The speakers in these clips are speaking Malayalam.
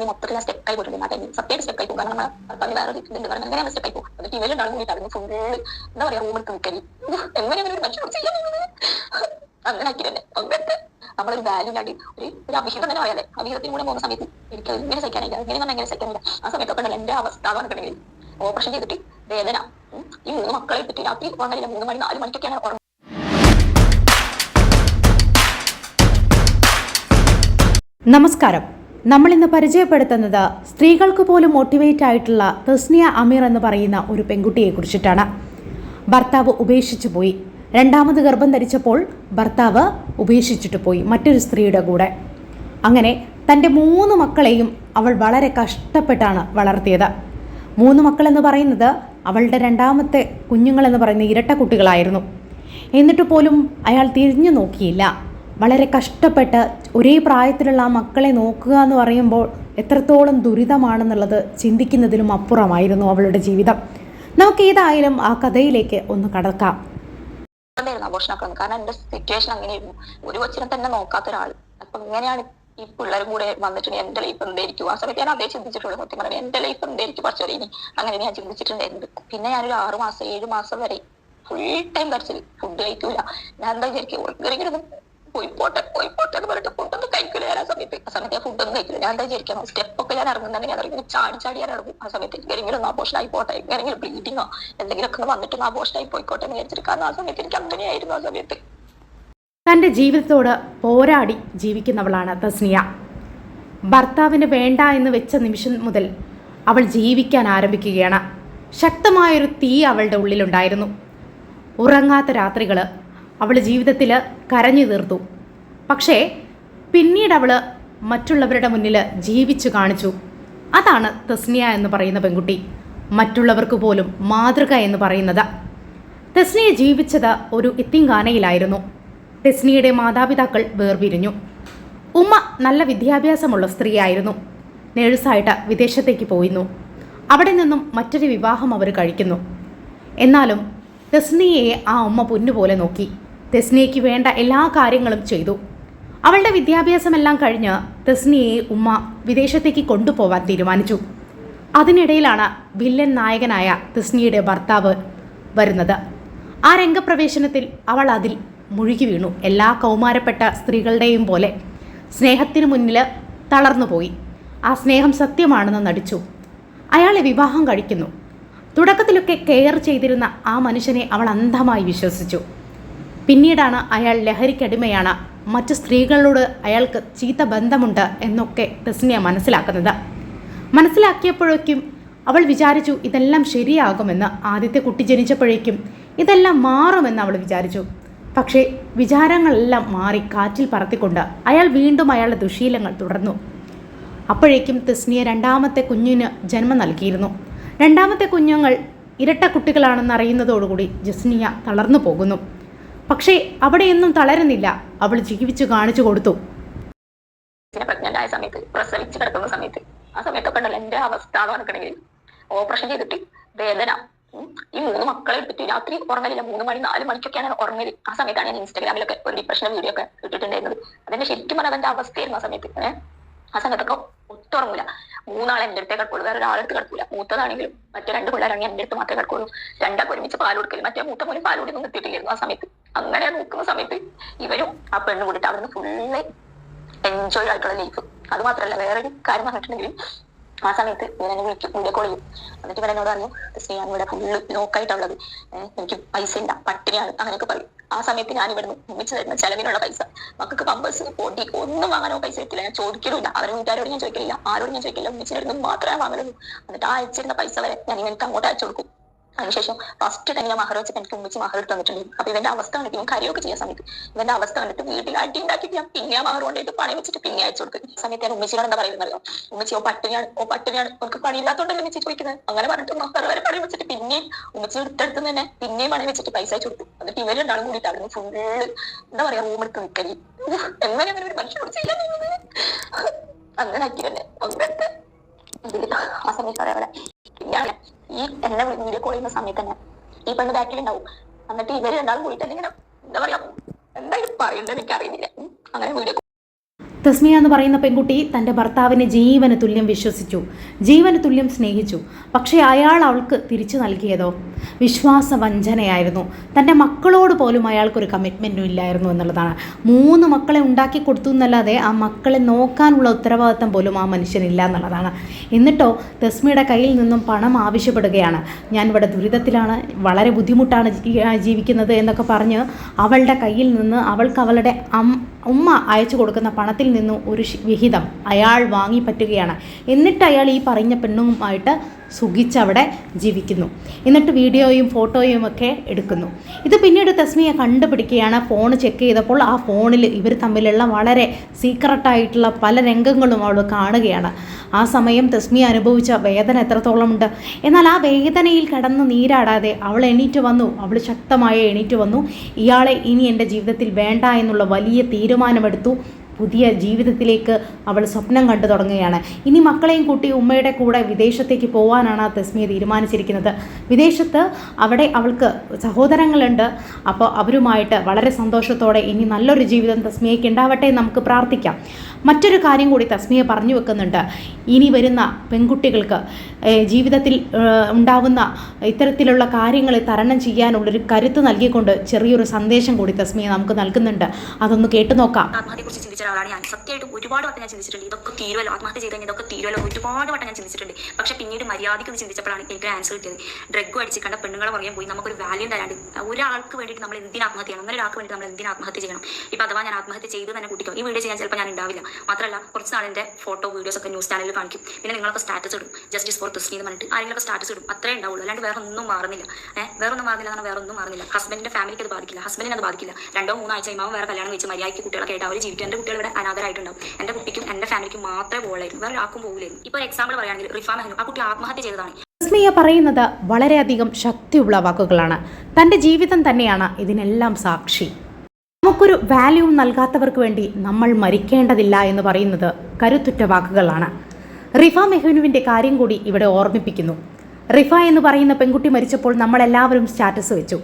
ഈ മൊത്തത്തിൽ സ്റ്റെക്കായി പോയിട്ടുണ്ട് ആ ടൈമിൽ സത്യമായിട്ട് സ്റ്റെക്കായി പോകും കാരണം ഭർത്താവിന് വേറെ ഇതുണ്ട് കാരണം അങ്ങനെ സ്റ്റെക്കായി പോകും എന്നിട്ട് ഫുള്ള് എന്താ പറയാ റൂമിൽ നിൽക്കൽ എങ്ങനെ അങ്ങനെ ഒരു മനുഷ്യൻ ചെയ്യാൻ അങ്ങനെ ആക്കി തന്നെ അങ്ങനത്തെ നമ്മളൊരു വാല്യൂ ഇല്ലാണ്ട് ഒരു ഒരു അഭിഹിതം തന്നെ പറയാതെ അഭിഹിതത്തിന് കൂടെ പോകുന്ന സമയത്ത് എനിക്ക് അത് ഇങ്ങനെ സഹിക്കാനില്ല. ഇങ്ങനെ പറഞ്ഞാൽ എങ്ങനെ സഹിക്കാനില്ല. ആ സമയത്തൊക്കെ എന്റെ അവസ്ഥ പറഞ്ഞിട്ടുണ്ടെങ്കിൽ ഓപ്പറേഷൻ ചെയ്തിട്ട് വേദന ഈ മൂന്ന് മക്കളെ എടുത്തിട്ട് രാത്രി ഉറങ്ങില്ല മൂന്ന് മണി നാല് മണിക്കൊക്കെയാണ് ഉറങ്ങുന്നത്. നമസ്കാരം. നമ്മൾ ഇന്ന് പരിചയപ്പെടുത്തുന്നത് സ്ത്രീകൾക്ക് പോലും മോട്ടിവേറ്റ് ആയിട്ടുള്ള തസ്നിയ അമീർ എന്ന് പറയുന്ന ഒരു പെൺകുട്ടിയെ കുറിച്ചിട്ടാണ്. ഭർത്താവ് ഉപേക്ഷിച്ചു പോയി. രണ്ടാമത് ഗർഭം ധരിച്ചപ്പോൾ ഭർത്താവ് ഉപേക്ഷിച്ചിട്ട് പോയി മറ്റൊരു സ്ത്രീയുടെ കൂടെ. അങ്ങനെ തന്റെ മൂന്ന് മക്കളെയും അവൾ വളരെ കഷ്ടപ്പെട്ടാണ് വളർത്തിയത്. മൂന്ന് മക്കളെന്ന് പറയുന്നത് അവളുടെ രണ്ടാമത്തെ കുഞ്ഞുങ്ങളെന്ന് പറയുന്ന ഇരട്ട കുട്ടികളായിരുന്നു. എന്നിട്ട് പോലും അയാൾ തിരിഞ്ഞു നോക്കിയില്ല. വളരെ കഷ്ടപ്പെട്ട് ഒരേ പ്രായത്തിലുള്ള ആ മക്കളെ നോക്കുക എന്ന് പറയുമ്പോൾ എത്രത്തോളം ദുരിതമാണെന്നുള്ളത് ചിന്തിക്കുന്നതിലും അപ്പുറമായിരുന്നു അവളുടെ ജീവിതം. നമുക്ക് ഏതായാലും ആ കഥയിലേക്ക് ഒന്ന് കടക്കാം. കാരണം എന്റെ സിറ്റുവേഷൻ അങ്ങനെയായിരുന്നു. ഒരു കൊച്ചിനെ തന്നെ നോക്കാത്ത ഒരാൾ അപ്പൊ ഇങ്ങനെയാണ് ഈ പിള്ളേരും കൂടെ വന്നിട്ടുണ്ട് എന്റെ ലൈഫ് എന്തായിരിക്കും? ആ സമയത്ത് ഞാൻ അതേ ചിന്തിച്ചിട്ടുള്ളൂ. സത്യം പറയാം എന്റെ ലൈഫ് എന്തായിരിക്കും കുറച്ചു ഇനി? അങ്ങനെ ഞാൻ ചിന്തിച്ചിട്ടുണ്ടായിരുന്നു. പിന്നെ ഞാനൊരു ആറു മാസം ഏഴു മാസം വരെ ഫുൾ ടൈം കരച്ചിൽ. ഫുഡ് കഴിക്കൂല. ഞാൻ എന്താ വിചാരിക്കും പോയി പോട്ടെ പോയി പോട്ടെ എന്ന് പറഞ്ഞിട്ട് ഫുഡൊന്നും കഴിക്കില്ല ഞാൻ ആ സമയത്ത് ആ സമയത്ത് ഞാൻ ഫുഡൊന്നും കഴിക്കില്ല ഞാൻ എന്താ വിചാരിക്കാം സ്റ്റെപ്പ് ഒക്കെ ഞാൻ ഇറങ്ങുന്നുണ്ട് ഞാൻ ഇറങ്ങി ചാടി ചാടി ഞാൻ ഇറങ്ങും. ആ സമയത്ത് എങ്ങനെയെങ്കിലും ഒന്ന് ആയി പോട്ടെ എങ്ങനെയെങ്കിലും ബ്ലീഡിങ്ങോ എന്തെങ്കിലുമൊക്കെ ഒന്ന് വന്നിട്ട് ഒന്ന് ആഘോഷം ആയി പോയിക്കോട്ടെ എന്ന് വിചാരിച്ചിട്ട്. ആ സമയത്ത് എനിക്ക് അങ്ങനെയായിരുന്നു ആ സമയത്ത്. തന്റെ ജീവിതത്തോട് പോരാടി ജീവിക്കുന്നവളാണ് തസ്നിയ. ഭർത്താവിന് വേണ്ട എന്ന് വെച്ച നിമിഷം മുതൽ അവൾ ജീവിക്കാൻ ആരംഭിക്കുകയാണ്. ശക്തമായൊരു തീ അവളുടെ ഉള്ളിലുണ്ടായിരുന്നു. ഉറങ്ങാത്ത രാത്രികൾ അവൾ ജീവിതത്തിൽ കരഞ്ഞു തീർത്തു. പക്ഷേ പിന്നീട് അവൾ മറ്റുള്ളവരുടെ മുന്നിൽ ജീവിച്ചു കാണിച്ചു. അതാണ് തസ്നിയ എന്ന് പറയുന്ന പെൺകുട്ടി. മറ്റുള്ളവർക്ക് പോലും മാതൃക എന്ന് പറയുന്നത്. തെസ്നിയ ജീവിച്ചത് ഒരു ഇത്തിങ്കാനയിലായിരുന്നു തെസ്നിയുടെ മാതാപിതാക്കൾ വേർപിരിഞ്ഞു. ഉമ്മ നല്ല വിദ്യാഭ്യാസമുള്ള സ്ത്രീയായിരുന്നു. നേഴ്സായിട്ട് വിദേശത്തേക്ക് പോയിരുന്നു. അവിടെ നിന്നും മറ്റൊരു വിവാഹം അവർ കഴിക്കുന്നു. എന്നാലും തെസ്നിയെ ആ ഉമ്മ പൊന്നുപോലെ നോക്കി. തെസ്നിയയ്ക്ക് വേണ്ട എല്ലാ കാര്യങ്ങളും ചെയ്തു. അവളുടെ വിദ്യാഭ്യാസമെല്ലാം കഴിഞ്ഞ് തെസ്നിയെ ഉമ്മ വിദേശത്തേക്ക് കൊണ്ടുപോവാൻ തീരുമാനിച്ചു. അതിനിടയിലാണ് വില്ലൻ നായകനായ തെസ്നിയുടെ ഭർത്താവ് വരുന്നത്. ആ രംഗപ്രവേശനത്തിൽ അവൾ അതിൽ മുഴുകി വീണു. എല്ലാ കൗമാരപ്പെട്ട സ്ത്രീകളുടെയും പോലെ സ്നേഹത്തിനു മുന്നിൽ തളർന്നുപോയി ആ സ്നേഹം സത്യമാണെന്ന് നടിച്ചു. അയാളെ വിവാഹം കഴിക്കുന്നു. തുടക്കത്തിലൊക്കെ കെയർ ചെയ്തിരുന്ന ആ മനുഷ്യനെ അവൾ അന്ധമായി വിശ്വസിച്ചു. പിന്നീടാണ് അയാൾ ലഹരിക്കടിമയാണ് മറ്റ് സ്ത്രീകളോട് അയാൾക്ക് ചീത്ത ബന്ധമുണ്ട് എന്നൊക്കെ ടെസ്നിയ മനസ്സിലാക്കുന്നത്. മനസ്സിലാക്കിയപ്പോഴേക്കും അവൾ വിചാരിച്ചു ഇതെല്ലാം ശരിയാകുമെന്ന് ആദ്യത്തെ കുട്ടി ജനിച്ചപ്പോഴേക്കും ഇതെല്ലാം മാറുമെന്ന് അവൾ വിചാരിച്ചു. പക്ഷേ വിചാരങ്ങളെല്ലാം മാറി കാറ്റിൽ പറത്തിക്കൊണ്ട് അയാൾ വീണ്ടും അയാളുടെ ദുശീലങ്ങൾ തുടർന്നു. അപ്പോഴേക്കും തെസ്നിയ രണ്ടാമത്തെ കുഞ്ഞിന് ജന്മം നൽകിയിരുന്നു. രണ്ടാമത്തെ കുഞ്ഞുങ്ങൾ ഇരട്ട കുട്ടികളാണെന്ന് അറിയുന്നതോടുകൂടി ജസ്നിയ തളർന്നു പോകുന്നു. പക്ഷേ അവിടെയൊന്നും തളരുന്നില്ല. അവൾ ജീവിച്ചു കാണിച്ചു കൊടുത്തു. സമയത്ത് പ്രസവിച്ച് കിടക്കുന്ന സമയത്ത് ആ അവസ്ഥ ഓപ്പറേഷൻ ചെയ്തിട്ട് വേദന. ഈ മൂന്ന് മക്കളെ എടുത്തിട്ട് രാത്രി ഉറങ്ങലില്ല. മൂന്ന് മണി നാല് മണിക്കൊക്കെയാണ് ഉറങ്ങൽ ആ സമയത്താണ് ഞാൻ ഇൻസ്റ്റാഗ്രാമിലൊക്കെ ഒരു ഡിപ്രഷൻ വീഡിയോ ഒക്കെ ഇട്ടിട്ടുണ്ടായിരുന്നത്. അതിന്റെ ശരിക്കും പറഞ്ഞാൽ അതെന്റെ അവസ്ഥയായിരുന്നു ആ സമയത്ത്. ആ സമയത്തൊക്കെ ഒത്തുറങ്ങൂല. മൂന്നാളെ എന്റെ അടുത്തേ കിടക്കുള്ളൂ. വേറെ ഒരാളെടുത്ത് കിടക്കൂല. മൂത്തതാണെങ്കിലും മറ്റേ രണ്ട് പിള്ളേരാണെങ്കിൽ എന്റെ അടുത്ത് മാത്രമേ കിടക്കുള്ളൂ. രണ്ടാൾക്ക് ഒരുമിച്ച് പാൽ കൊടുക്കൽ. മറ്റേ മൂത്ത പോലും പാൽ കൂടി ഒന്നും എത്തിയിട്ടില്ലായിരുന്നു ആ സമയത്ത്. അങ്ങനെ നോക്കുന്ന സമയത്ത് ഇവരും ആ പെണ്ണ് കൂടിയിട്ട് അവിടുന്ന് ഫുള്ള് എൻജോയ് ആയിട്ടുള്ള ലൈഫ് അത് മാത്രമല്ല വേറൊരു കാര്യം പറഞ്ഞിട്ടുണ്ടെങ്കിൽ ആ സമയത്ത് ഇവൻ എന്നെ വിളിക്കും. വീഡിയോ കോൾ ചെയ്യും. എന്നിട്ട് ഇവൻ എന്നോട് പറഞ്ഞു ശ്രീയാണ് ഇവിടെ ഫുള്ള് ലോക്കായിട്ടുള്ളത് ഏഹ് എനിക്ക് പൈസ ഇല്ല പട്ടിണിയാണ്. അങ്ങനെയൊക്കെ പറയും. ആ സമയത്ത് ഞാൻ ഇവിടുന്ന് ഒന്നിച്ച് തരുന്ന ചെലവിനുള്ള പൈസ. മക്കൾക്ക് പമ്പേഴ്സ് പൊടി ഒന്നും വാങ്ങാനോ പൈസ എത്തില്ല ഞാൻ ചോദിക്കലില്ല അവരെ വീട്ടുകാരോട് ഞാൻ ചോദിക്കില്ല ആരോടും ഞാൻ ചോദിക്കില്ല ഒന്നിച്ചിരുന്നു മാത്രമേ വാങ്ങലുള്ളൂ. എന്നിട്ട് ആ അയച്ചിരുന്ന പൈസ വരെ ഞാൻ ഇവനക്ക് അങ്ങോട്ട് അയച്ചു കൊടുക്കും. അതിനുശേഷം ഫസ്റ്റ് തന്നെ ഞാൻ മഹർ വെച്ചിട്ട് എനിക്ക് ഉമ്മിച്ച് മഹർ എടുത്ത് തന്നിട്ടുണ്ട്. അപ്പൊ ഇവന്റെ അവസ്ഥ കണ്ടിട്ട് ഇവൻ കറിയൊക്കെ ചെയ്യാൻ സമയത്ത് ഇവന്റെ അവസ്ഥ കണ്ടിട്ട് വീട്ടിൽ അടി ഉണ്ടാക്കിയിട്ട് ഞാൻ പിന്നെ മഹർ കൊണ്ടിട്ട് പണി വെച്ചിട്ട് പിന്നെ അയച്ചു ഈ സമയത്ത് ഞാൻ ഉമ്മച്ചിയോട് എന്താ പറയുന്നത് അറിയോ? ഓ പട്ടിണിയാണ്. ഓ പട്ടിണിയാണ്. എനിക്ക് പണിയില്ലാത്തോണ്ടല്ലേ ഉമ്മച്ചി ചോദിക്കുന്നത് അങ്ങനെ പറഞ്ഞിട്ട് മഹർ വരെ പണി വെച്ചിട്ട് പിന്നെയും ഉമ്മച്ചി എടുത്തെടുത്ത് തന്നെ പിന്നെയും പണി വെച്ചിട്ട് പൈസ അയച്ചു കൊടുത്തു. എന്നിട്ട് ഇവർ രണ്ടാളും കൂടിയിട്ടായിരുന്നു ഫുള്ള് എന്താ പറയാ റൂം എടുത്ത് നിൽക്കലി എങ്ങനെ അങ്ങനെ ഒരു മനുഷ്യനോട് ചെയ്യാൻ? അങ്ങനെ ആക്കി തന്നെ അങ്ങനത്തെ ആ സമയത്ത് അതേപോലെ പിന്നെയാണ് ഈ എന്നെ വീഡിയോ കോൾ ചെയ്യുന്ന സമയത്ത് തന്നെ ഈ പെണ്ണ് ബാക്കിൽ ഉണ്ടാവും. എന്നിട്ട് ഇവർ രണ്ടാളും കൂടിയിട്ട് ഇങ്ങനെ എന്താ പറയാ എന്തായാലും പറയണ്ടെന്ന് എനിക്ക് അറിയുന്നില്ല അങ്ങനെ വീഡിയോ തസ്മിയ എന്ന് പറയുന്ന പെൺകുട്ടി തന്റെ ഭർത്താവിനെ ജീവന് തുല്യം വിശ്വസിച്ചു. ജീവന് തുല്യം സ്നേഹിച്ചു. പക്ഷേ അയാൾ അവൾക്ക് തിരിച്ചു നൽകിയതോ? വിശ്വാസ വഞ്ചനയായിരുന്നു തന്റെ മക്കളോട് പോലും അയാൾക്കൊരു കമ്മിറ്റ്മെന്റും ഇല്ലായിരുന്നു എന്നുള്ളതാണ്. മൂന്ന് മക്കളെ ഉണ്ടാക്കി കൊടുത്തു എന്നല്ലാതെ ആ മക്കളെ നോക്കാനുള്ള ഉത്തരവാദിത്തം പോലും ആ മനുഷ്യനില്ല എന്നുള്ളതാണ്. എന്നിട്ടോ തസ്മിയുടെ കയ്യിൽ നിന്നും പണം ആവശ്യപ്പെടുകയാണ്. ഞാൻ ഇവിടെ ദുരിതത്തിലാണ് വളരെ ബുദ്ധിമുട്ടാണ് ജീവിക്കുന്നത് എന്നൊക്കെ പറഞ്ഞ് അവളുടെ കയ്യിൽ നിന്ന് അവൾക്ക് അവളുടെ അമ്മ അയച്ചു കൊടുക്കുന്ന പണത്തിൽ നിന്നും ഒരു വിഹിതം അയാൾ വാങ്ങി പറ്റുകയാണ്. എന്നിട്ട് അയാൾ ഈ പറഞ്ഞ പെണ്ണുമായിട്ട് സുഖിച്ചവിടെ ജീവിക്കുന്നു. എന്നിട്ട് വീഡിയോയും ഫോട്ടോയും ഒക്കെ എടുക്കുന്നു. ഇത് പിന്നീട് തസ്മിയെ കണ്ടുപിടിക്കുകയാണ്. ഫോൺ ചെക്ക് ചെയ്തപ്പോൾ ആ ഫോണിൽ ഇവർ തമ്മിലുള്ള വളരെ സീക്രട്ടായിട്ടുള്ള പല രംഗങ്ങളും അവൾ കാണുകയാണ്. ആ സമയം തസ്മിയ അനുഭവിച്ച വേദന എത്രത്തോളം ഉണ്ട്. എന്നാൽ ആ വേദനയിൽ കടന്ന് നീരാടാതെ അവൾ എണീറ്റ് വന്നു. അവൾ ശക്തമായ എണീറ്റ് വന്നു. ഇയാളെ ഇനി എന്റെ ജീവിതത്തിൽ വേണ്ട എന്നുള്ള വലിയ തീരുമാനമെടുത്തു. പുതിയ ജീവിതത്തിലേക്ക് അവൾ സ്വപ്നം കണ്ടു തുടങ്ങുകയാണ്. ഇനി മക്കളെയും കൂട്ടി ഉമ്മയുടെ കൂടെ വിദേശത്തേക്ക് പോകാനാണ് തസ്മിയ തീരുമാനിച്ചിരിക്കുന്നത്. വിദേശത്ത് അവിടെ അവൾക്ക് സഹോദരങ്ങളുണ്ട്. അപ്പോൾ അവരുമായിട്ട് വളരെ സന്തോഷത്തോടെ ഇനി നല്ലൊരു ജീവിതം തസ്മിയയ്ക്ക് ഉണ്ടാവട്ടെ നമുക്ക് പ്രാർത്ഥിക്കാം. മറ്റൊരു കാര്യം കൂടി തസ്മിയ പറഞ്ഞു വെക്കുന്നുണ്ട്. ഇനി വരുന്ന പെൺകുട്ടികൾക്ക് ജീവിതത്തിൽ ഉണ്ടാവുന്ന ഇത്തരത്തിലുള്ള കാര്യങ്ങളെ തരണം ചെയ്യാനുള്ളൊരു കരുത്ത് നൽകിക്കൊണ്ട് ചെറിയൊരു സന്ദേശം കൂടി തസ്മിയ നമുക്ക് നൽകുന്നുണ്ട്. അതൊന്ന് കേട്ടു നോക്കാം. ഒരാളാണ് ഞാൻ. സത്യമായിട്ട് ഒരുപാട് വട്ടം ഞാൻ ചിന്തിച്ചിട്ടുണ്ട്. ഇതൊക്കെ തീരുവല്ലോ? ആത്മഹത്യ ചെയ്ത് കഴിഞ്ഞാൽ ഇതൊക്കെ തീരുവല്ലോ? ഒരുപാട് വട്ടം ഞാൻ ചിന്തിച്ചിട്ടുണ്ട്. പക്ഷെ പിന്നീട് മര്യാദയ്ക്ക് ചിന്തിച്ചപ്പോഴാണ് എനിക്ക് ആൻസർ കിട്ടിയത്. ഡ്രഗ് അടിച്ച് കണ്ട പെണ്ണുങ്ങളെ പുറകെ പോയി നമുക്കൊരു വാല്യൂ തരാണ്ട്. ഒരാൾക്ക് വേണ്ടിയിട്ട് നമ്മൾ എന്തിനാ ആത്മഹത്യ ചെയ്യണം? അങ്ങനെ ഒരാൾക്ക് വേണ്ടി നമ്മൾ എന്തിനാ ആത്മഹത്യ ചെയ്യണം? ഇപ്പൊ അഥവാ ഞാൻ ആത്മഹത്യ ചെയ്ത് തന്നെ കൂട്ടിക്കോ. ഈ വീഡിയോ ചെയ്യാൻ ചിലപ്പോൾ ഞാൻ ഉണ്ടാവില്ല. മാത്രമല്ല കുറച്ച് നാളിന്റെ ഫോട്ടോ വീഡിയോസ് ഒക്കെ ന്യൂസ് ചാനലിൽ കാണിക്കും. പിന്നെ നിങ്ങളൊക്കെ സ്റ്റാറ്റസ് ഇടും. ജസ്റ്റിസ് ഫോർ തസ്മി എന്ന് പറഞ്ഞിട്ട് ആരെങ്കിലും സ്റ്റാറ്റസ് ഇടും. അത്രേ ഉണ്ടാവുള്ളൂ. അല്ലാണ്ട് വേറെ ഒന്നും മാറുന്നില്ല. ഏഹ് വേറെ ഒന്നും മാറുന്നില്ല എന്നാൽ വേറെ ഒന്നും മാറുന്നില്ല. ഹസ്ബൻഡിന്റെ ഫാമിലിക്ക് അത് ബാധിക്കില്ല. ഹസ്ബൻഡിന് അത് ബാധിക്കില്ല. രണ്ടോ മൂന്നോ ആഴ്ച കഴിയുമ്പോൾ വേറെ കല്യാണം വെച്ച് മര്യാദയ്ക്ക് കുട്ടികളൊക്കെ ആയിട്ട് അവർ ജീവിക്കും. കുട്ടികൾ ഇവിടെ അനാഥരായിട്ടുണ്ടാവും. എന്റെ കുട്ടിക്കും എന്റെ ഫാമിലിക്കും മാത്രമേ പോകുള്ളായിരുന്നു വേറെ ആർക്കും പോകില്ലായിരുന്നു ഇപ്പൊ എക്സാമ്പിൾ പറയുകയാണെങ്കിൽ റിഫാ മെഹനു ആ കുട്ടി ആത്മഹത്യ ചെയ്തതാണ്. തസ്മിയ പറയുന്നത് വളരെയധികം ശക്തിയുള്ള വാക്കുകളാണ്. തന്റെ ജീവിതം തന്നെയാണ് ഇതിനെല്ലാം സാക്ഷി. നമുക്കൊരു വാല്യൂ നൽകാത്തവർക്ക് വേണ്ടി നമ്മൾ മരിക്കേണ്ടതില്ല എന്ന് പറയുന്നത് കരുത്തുറ്റ വാക്കുകളാണ്. റിഫ മെഹനുവിന്റെ കാര്യം കൂടി ഇവിടെ ഓർമ്മിപ്പിക്കുന്നു. റിഫ എന്ന് പറയുന്ന പെൺകുട്ടി മരിച്ചപ്പോൾ നമ്മളെല്ലാവരും സ്റ്റാറ്റസ് വെച്ചു.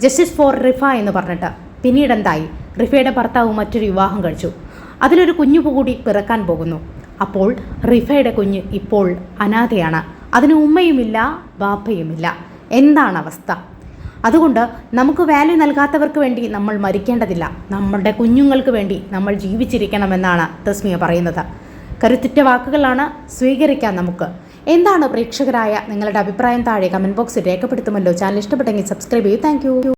ജസ്റ്റിസ് ഫോർ റിഫ എന്ന് പറഞ്ഞിട്ട്. പിന്നീട് എന്തായി റിഫയുടെ ഭർത്താവ് മറ്റൊരു വിവാഹം കഴിച്ചു. അതിലൊരു കുഞ്ഞു കൂടി പിറക്കാൻ പോകുന്നു. അപ്പോൾ റിഫയുടെ കുഞ്ഞ് ഇപ്പോൾ അനാഥയാണ്. അതിന് ഉമ്മയുമില്ല ബാപ്പയുമില്ല. എന്താണ് അവസ്ഥ? അതുകൊണ്ട് നമുക്ക് വാല്യൂ നൽകാത്തവർക്ക് വേണ്ടി നമ്മൾ മരിക്കേണ്ടതില്ല. നമ്മളുടെ കുഞ്ഞുങ്ങൾക്ക് വേണ്ടി നമ്മൾ ജീവിച്ചിരിക്കണമെന്നാണ് തസ്മിയ പറയുന്നത്. കരുത്തുറ്റ വാക്കുകളാണ് സ്വീകരിക്കാൻ നമുക്ക്. എന്താണ് പ്രേക്ഷകരായ നിങ്ങളുടെ അഭിപ്രായം? താഴെ കമന്റ് ബോക്സിൽ രേഖപ്പെടുത്തുമല്ലോ. ചാനൽ ഇഷ്ടപ്പെട്ടെങ്കിൽ സബ്സ്ക്രൈബ് ചെയ്യൂ. താങ്ക്